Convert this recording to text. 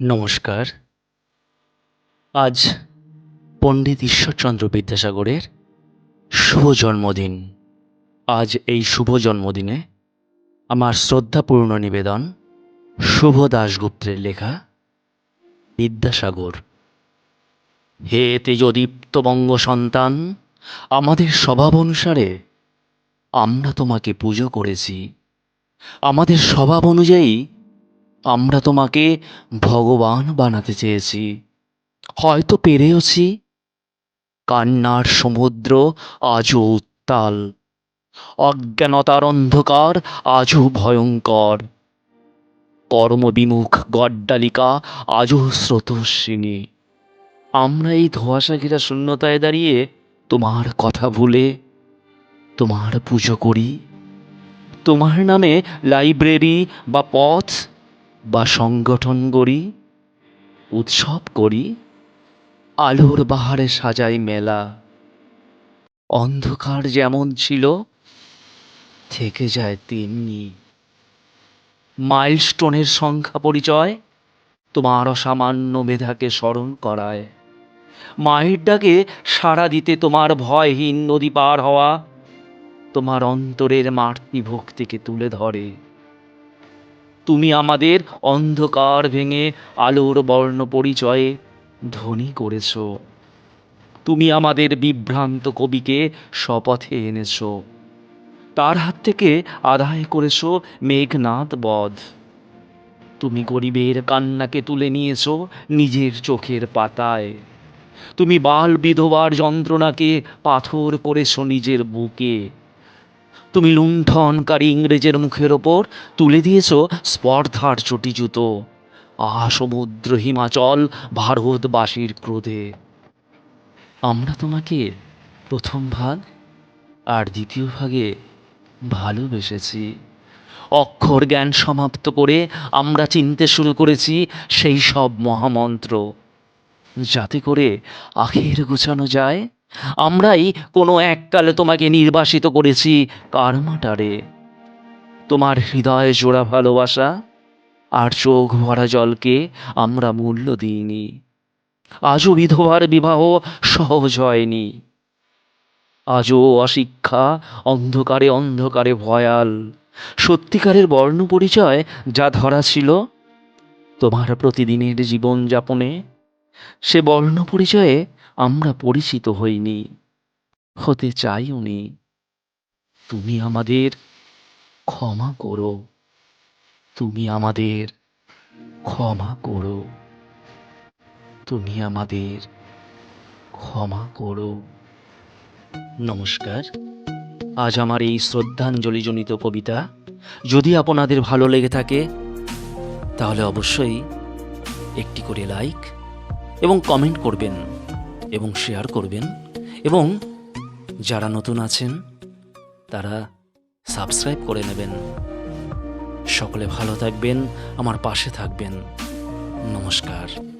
নমস্কার। আজ পণ্ডিত ঈশ্বরচন্দ্র বিদ্যাসাগরের শুভ জন্মদিন। আজ এই শুভ জন্মদিনে আমার শ্রদ্ধাপূর্ণ নিবেদন শুভ দাশগুপ্তের লেখা, বিদ্যাসাগর। হে তেজদীপ্ত বঙ্গ সন্তান, আমাদের স্বভাব অনুসারে আমরা তোমাকে পুজো করেছি। আমাদের স্বভাব অনুযায়ী আমরা তোমাকে ভগবান বানাতে চেয়েছি। হয়তো পেরেওছি। কান্নার সমুদ্র আজও উত্তাল। অজ্ঞানতার অন্ধকার আজও ভয়ঙ্কর। কর্মবিমুখ গড্ডালিকা আজও স্রোতস্বিনী। আমরা এই ধোঁয়াশা ঘেরা শূন্যতায় দাঁড়িয়ে তোমার কথা ভুলে, তোমার পুজো করি। তোমার নামে লাইব্রেরি বা পথ বা সংগঠন গড়ি উৎসব করি, আলোর বাহারে সাজাই মেলা। অন্ধকার যেমন ছিল, থেকে যায় তেমনি। মাইলস্টোনের সংখ্যা পরিচয়, তোমার অসামান্য মেধাকে স্মরণ করায়। মায়ের ডাকে সাড়া দিতে তোমার ভয়হীন নদী পার হওয়া, তোমার অন্তরের মাতৃভক্তিকে তুলে ধরে। তুমি আমাদের অন্ধকার ভেঙে আলোর বর্ণ পরিচয়ে ধনী করেছ। তুমি আমাদের বিভ্রান্ত কবিকে শপথে এনেছ। তার হাত থেকে আদায় করেছ মেঘনাদ বধ। তুমি গরিবের কান্নাকে তুলে নিয়েছ নিজের চোখের পাতায়। তুমি বাল বিধবার যন্ত্রণাকে পাথর করেছ নিজের বুকে। তুমি লুণ্ঠনকারী ইংরেজের মুখের ওপর তুলে দিয়েছ স্পর্ধার চটি জুতো। আহা, সমুদ্র হিমাচল, ভারতবাসীর ক্রোধে। আমরা তোমাকে প্রথম ভাগ আর দ্বিতীয় ভাগে ভালোবেসেছি। অক্ষর জ্ঞান সমাপ্ত করে আমরা চিনতে শুরু করেছি সেই সব মহামন্ত্র। যাতে করে আখের গোছানো যায় আমরাই কোনো এককালে তোমাকে নির্বাসিত করেছি। কারমাটারে তোমার হৃদয়ে জোড়া ভালোবাসা আর চোখ ভরা জলকে আমরা মূল্য দিইনি। আজও বিধবার বিবাহ সহজ হয়নি। আজও অশিক্ষা অন্ধকারে অন্ধকারে ভয়াল। সত্যিকারের বর্ণ পরিচয় যা ধরা ছিল তোমার প্রতিদিনের জীবনযাপনে, সে বর্ণ পরিচয়ে আমরা পরিচিত হইনি, হতে চাইওনি তুমি আমাদের ক্ষমা করো। তুমি আমাদের ক্ষমা করো। তুমি আমাদের ক্ষমা করো। নমস্কার। আজ আমার এই শ্রদ্ধাঞ্জলিজনিত কবিতা যদি আপনাদের ভালো লেগে থাকে, তাহলে অবশ্যই একটি করে লাইক এবং কমেন্ট করবেন। এবং শেয়ার করবেন। এবং যারা নতুন আছেন, তারা সাবস্ক্রাইব করে নেবেন। সকলে ভালো থাকবেন, আমার পাশে থাকবেন। নমস্কার।